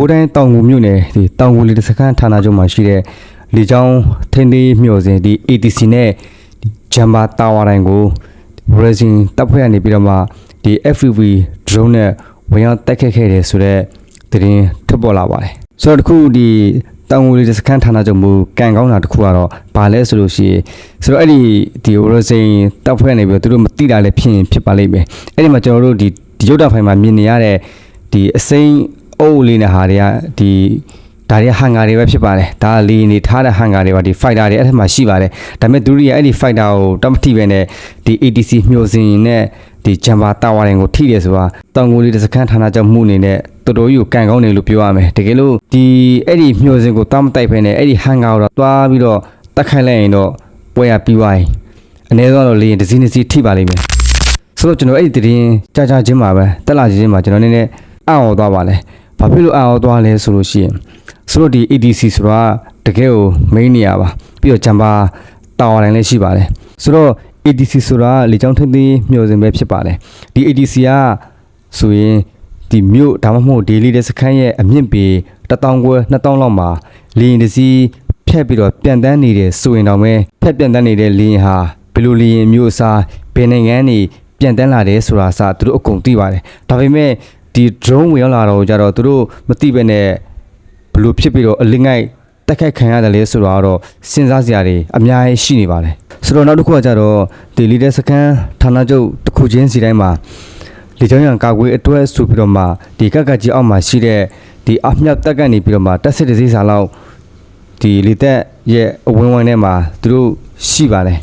ကိုးတိုင်းတောင်ငူမြို့နယ်ဒီတောင်ငူလေတစခန်းဌာနချုပ်မှာရှိတဲ့လေကြောင်းထင်းသေးမျှော်စင်ဒီ ATC နဲ့ဒီဂျမ်ဘာတာဝါတိုင်းကို Brazil တပ်ဖွဲ့ကနေပြီးတော့မှဒီ FPV drone နဲ့ဝင်ရောက်တိုက်ခတ်ခဲ့တယ်ဆိုတော့သတင်းထွက်ပေါ်လာပါတယ်ဆိုတော့တခုဒီတောင်ငူလေတစခန်းဌာနချုပ်မူကန်ကောင်းတာတခုကတော့ဘာလဲဆိုလို့ရှိရင်ဆိုတော့အဲ့ဒီဒီ Brazil တပ်ဖွဲ့နေပြီးတော့သူတို့မတိတာလည်းဖြစ်ရင်ဖြစ်ပါလိမ့်မယ်အဲ့ဒီမှာကျွန်တော်တို့ဒီဒီရုပ်တာဖိုင်မှာမြင်နေရတဲ့ဒီအစိမ်း အုပ်လေးနဲ့ဟာတွေကဒီဒါတွေကဟန်ဂါတွေပဲဖြစ်ပါတယ်ဒါကလီနေထားတဲ့ဟန်ဂါတွေပါဒီ fighter တွေအဲ့ထက်မှာရှိပါတယ်ဒါပေမဲ့သူတို့ရဲ့အဲ့ဒီ fighter ကိုတမတိပဲနဲ့ဒီ ATC မျှို့စင်နဲ့ဒီဂျမ်ဘာတာဝါရင်ကိုထိတယ်ဆိုတာတောင်ကိုလေးတစ်စခန်းဌာနချုပ်မှုအနေနဲ့တော်တော်ကြီးကိုကန်ကောင်းတယ်လို့ပြောရမယ်တကယ်လို့ဒီအဲ့ဒီမျှို့စင်ကိုတမတိုက်ပဲနဲ့အဲ့ဒီဟန်ဂါကိုတော့တွားပြီးတော့တက်ခိုက်လိုက်ရင်တော့ပွဲရပြီးသွားရင်အနည်းဆုံးတော့လေရင်တစ်စီးတစ်စီးထိပါလိမ့်မယ်ဆိုတော့ကျွန်တော်အဲ့ဒီတရင်ကြာကြာချင်းမှာပဲတက်လာချင်းမှာကျွန်တော်နည်းနည်းအံ့ဩသွားပါလဲ ဘာဖြစ်လို့အံ့ဩသွားလဲဆိုလို့ရှိရင်ဆိုတော့ဒီ ADC ဆိုတာတကယ်ကို main နေရပါပြီးတော့ဂျမ်ဘာတာဝါတိုင်းလည်းရှိပါတယ်ဆိုတော့ ADC ဆိုတာလေကြောင်းထိပ်သိမ်းမျှော်စင်ပဲဖြစ်ပါတယ်ဒီ ADC ကဆိုရင်ဒီမြို့ဒါမှမဟုတ် daily တဲ့စခန်းရဲ့အမြင့်ပေ1000ကျွဲ2000လောက်မှာလေရင်တစ်စီးဖြတ်ပြီးတော့ပြန်တန်းနေတယ်ဆိုရင်တော့မဲဖြတ်ပြန်တန်းနေတဲ့လေရင်ဟာဘယ်လိုလေရင်မျိုးအစားဘယ်နိုင်ငံနေပြန်တန်းလာတယ်ဆိုတာစသူတို့အကုန်သိပါတယ်ဒါပေမဲ့ ဒီ drone ဝင်ရောက်လာတော့ကြတော့သူတို့မသိဘဲနဲ့ဘယ်လိုဖြစ်ပြီးတော့အလင်းငိုက်တက်ခတ်ခံရတယ်လဲဆိုတော့တော့စဉ်းစားစရာတွေအများကြီးရှိနေပါတယ်ဆိုတော့နောက်တစ်ခုကကြတော့ဒီ leader စကန်ဌာနချုပ်တစ်ခုချင်းစီတိုင်းမှာလေကြောင်းရန်ကာကွယ်အတွက်ဆိုပြီးတော့မှဒီကက်ကကြီးအောက်မှာရှိတဲ့ဒီအမြောက်တက်ကနေပြီးတော့မှတက်စစ်တစ်စီးစာလောက်ဒီလေတက်ရဲ့အဝင်းဝိုင်းထဲမှာသူတို့ရှိပါတယ်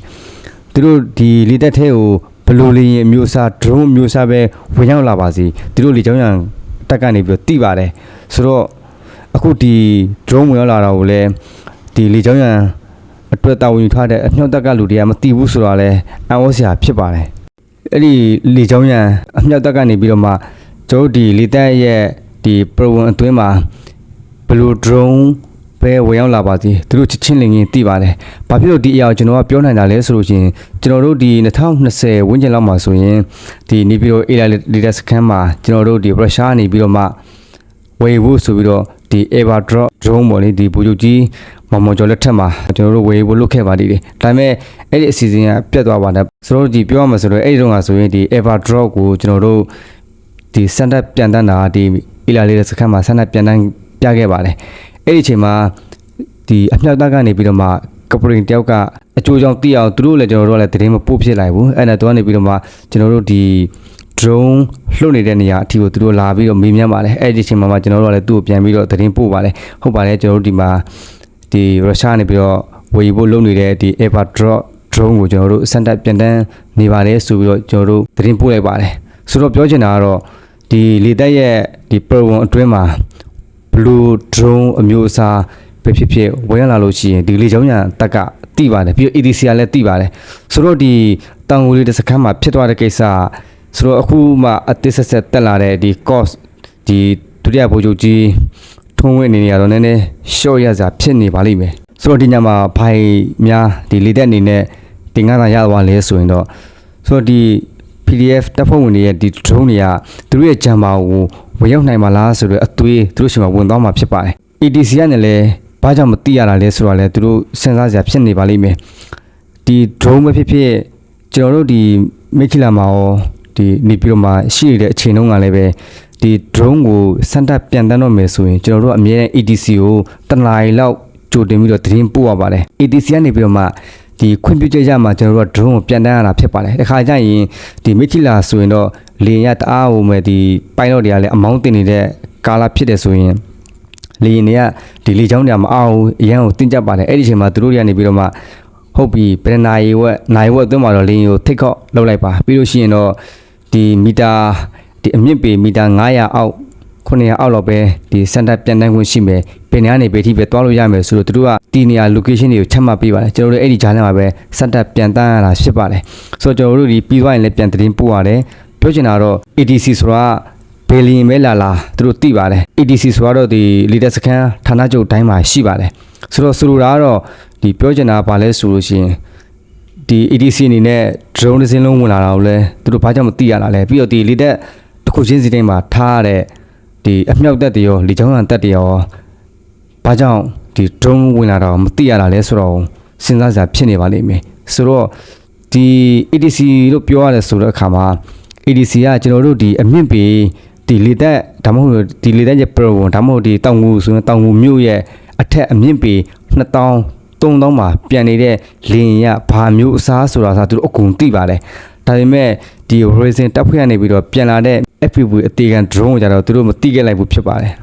သူတို့ဒီလေတက်ထဲကို ဘယ်လိုလေရင်အမျိုးအစား drone အမျိုးအစားပဲဝင်ရောက်လာပါစီသူတို့လေကြောင်းရန်တက်ကနေပြီးတော့တိပါတယ်ဆိုတော့အခုဒီ drone ဝင်ရောက်လာတာကိုလည်းဒီလေကြောင်းရန်အတွက်တာဝန်ယူထားတဲ့အမြောက်တက်ကလူတွေကမတိဘူးဆိုတော့လည်းအံ့ဩစရာဖြစ်ပါတယ်အဲ့ဒီလေကြောင်းရန်အမြောက်တက်ကနေပြီးတော့မှကျိုးဒီလေတက်ရဲ့ဒီ pro ဝင်အတွင်းမှာဘယ်လို drone ပဲဝင်ရောက်လာပါသည်သူတို့ချစ်ချင်းလင်ငင်းသိပါတယ်။ဘာဖြစ်လို့ဒီအရာကိုကျွန်တော်ကပြောနိုင်တာလဲဆိုလို့ရှိရင်ကျွန်တော်တို့ဒီ2020ဝန်းကျင်လောက်မှာဆိုရင်ဒီနေပြီးတော့ area leader scan မှာကျွန်တော်တို့ဒီ Russia နေပြီးတော့မှဝယ်ဖို့ဆိုပြီးတော့ဒီ Ever Drop drone ပေါ့လေဒီဘူဂျူကြီးမော်မော်ကျော်လက်ထက်မှာကျွန်တော်တို့ဝယ်ဖို့လုပ်ခဲ့ပါသေးတယ်။ဒါပေမဲ့အဲ့ဒီအစီအစဉ်ကပြတ်သွားပါတယ်။ဆိုတော့ဒီပြောရမှာဆိုတော့အဲ့ဒီတော့ကဆိုရင်ဒီ Ever Drop ကိုကျွန်တော်တို့ဒီစန်တက်ပြန်တန်းတာဒီ area leader scan မှာစန်တက်ပြန်တန်းပြခဲ့ပါတယ်။ အဲ့ဒီအချိန်မှာဒီအမြောက်သားကနေပြီးတော့မှကပရင်တယောက်ကအကျိုးကြောင့်သိအောင်သူတို့လည်းကျွန်တော်တို့ကလည်းတရင်မပို့ဖြစ်လိုက်ဘူးအဲ့ဒါတော့ကနေပြီးတော့မှကျွန်တော်တို့ဒီ drone လွှတ်နေတဲ့နေရာအထိကိုသူတို့လာပြီးတော့မေးမြန်းပါတယ်အဲ့ဒီအချိန်မှာမှကျွန်တော်တို့ကလည်းသူ့ကိုပြန်ပြီးတော့တရင်ပို့ပါတယ်ဟုတ်ပါတယ်ကျွန်တော်တို့ဒီမှာဒီရုရှားနေပြီးတော့ဝယ်ဖို့လုပ်နေတဲ့ဒီ Ever Drop drone ကိုကျွန်တော်တို့စန်တက်ပြန်တန်းနေပါတယ်ဆိုပြီးတော့ကျွန်တော်တို့တရင်ပို့လိုက်ပါတယ်ဆိုတော့ပြောချင်တာကတော့ဒီလေတက်ရဲ့ဒီ pro 1အတွင်းမှာ blue drone အမျိုးအစားပဲဖြစ်ဖြစ်ဝင်ရလာလို့ရှိရင်ဒီလေချောင်းညာတက်ကတိပါတယ်ပြီးတော့ EDC ကလည်းတိပါတယ်ဆိုတော့ဒီတောင်ငူလေးတစ်စခန်းမှာဖြစ်သွားတဲ့ကိစ္စဆိုတော့အခုမှအသစ်ဆက်ဆက်တက်လာတဲ့ဒီ cost ဒီဒုတိယဗိုလ်ချုပ်ကြီးထုံးဝင်းအနေနဲ့ကတော့နည်းနည်းရှော့ရစရာဖြစ်နေပါလိမ့်မယ်ဆိုတော့ဒီညမှာဘိုင်များဒီလေတက်အနေနဲ့တင်ကားသာရသွားလဲဆိုရင်တော့ဆိုတော့ဒီ PDF တပ်ဖွဲ့ဝင်တွေရဲ့ဒီ drone တွေကသူတို့ရဲ့ဂျမ်မာကိုဝင်ရောက်နိုင်မှာလားဆိုတော့အသွေးသူတို့ရှင်မှာဝင်သွားမှာဖြစ်ပါတယ် EDC ကနေလည်းဘာကြောင့်မသိရတာလဲဆိုတော့လေသူတို့စဉ်းစားစရာဖြစ်နေပါလိမ့်မယ်ဒီ drone ပဲဖြစ်ဖြစ်ကျွန်တော်တို့ဒီမိခိလာမှာရောဒီနေပြီးတော့မှရှိနေတဲ့အချိန်တုန်းကလည်းပဲဒီ drone ကိုစမ်းတပ်ပြန်တန်းတော့မယ်ဆိုရင်ကျွန်တော်တို့အမြဲတမ်း EDC ကိုတနားရီလောက်ကြိုတင်ပြီးတော့သတင်းပို့ရပါတယ် EDC ကနေပြီးတော့မှ ဒီခွင့်ပြုချက်ရမှာကျွန်တော်တို့က drone ကိုပြန်တန်းရတာဖြစ်ပါတယ်တခါကျရင်ဒီမိခိလာဆိုရင်တော့လေရင်ရတအားဟိုမဲ့ဒီ pilot တွေကလည်းအမောင်းတင်နေတဲ့ကာလာဖြစ်တယ်ဆိုရင်လေရင်တွေကဒီလေချောင်းတွေကမအောင်ဘူးအရန်ကိုတင်းကြပ်ပါတယ်အဲ့ဒီအချိန်မှာသူတို့တွေကနေပြီးတော့မှဟုတ်ပြီဘယ်နာရီဝက်နိုင်ဝက်အတွင်းမှာတော့လေရင်ကိုထိတ်ခော့လောက်လိုက်ပါပြီးလို့ရှိရင်တော့ဒီမီတာဒီအမြင့်ပေမီတာ900အောက်900အောက်လောက်ပဲဒီစင်တာပြန်တန်းခွင့်ရှိမယ်ဘ ယ်နေရာနေပဲထိပဲတွားလို့ရမယ်ဆိုတော့သူတို့ကဒီနေရာ location တွေကိုချက်မှတ်ပေးပါတယ်ကျွန်တော်တို့အဲ့ဒီဂျားထဲမှာပဲစင်တာပြန်တန်းရတာဖြစ်ပါတယ်ဆိုတော့ကျွန်တော်တို့ဒီပြီးသွားရင်လည်းပြန်သတင်းပို့ရတယ်ပြောချင်တာတော့ ADC ဆိုတာကဘယ်လီယံပဲလာလာသူတို့သိပါတယ် EDC ဆိုတော့ဒီ leader စကန်ဌာနချုပ်တိုင်းမှာရှိပါတယ်ဆိုတော့ဆိုလိုတာကတော့ဒီပြောချင်တာကဘာလဲဆိုလို့ရှိရင်ဒီ EDC အနေနဲ့ drone တစ်စင်းလုံးဝင်လာတာကိုလဲသူတို့ဘာကြောင့်မသိရတာလဲပြီးတော့ဒီ leader တစ်ခုချင်းစီတိုင်းမှာထားရတဲ့ဒီအမြောက်တက်တွေရောလေချောင်းရံတက်တွေရော ဘာကြောင့်ဒီ drone ဝင်လာတော့မသိရတာလဲဆိုတော့စဉ်းစားစရာဖြစ်နေပါလိမ့်မယ်ဆိုတော့ဒီ ADC လို့ပြောရတယ်ဆိုတဲ့အခါမှာ ADC ကကျွန်တော်တို့ဒီအမြင့်ပေဒီလေတက်ဒါမှမဟုတ်ဒီလေတက်ရဲ့ pro ဒါမှမဟုတ်ဒီတောင်ငူဆိုရင်တောင်ငူမြို့ရဲ့အထက်အမြင့်ပေ2000 3000မှာပြန်နေတဲ့လင်းရဘာမျိုးအစားဆိုတာဆိုသူတို့အကုန်သိပါတယ်ဒါပေမဲ့ဒီ Horizon တပ်ဖွဲ့ကနေပြီးတော့ပြန်လာတဲ့ FPV အသေးခံ drone ကိုကြတော့သူတို့မသိခဲ့လိုက်ဘူးဖြစ်ပါတယ်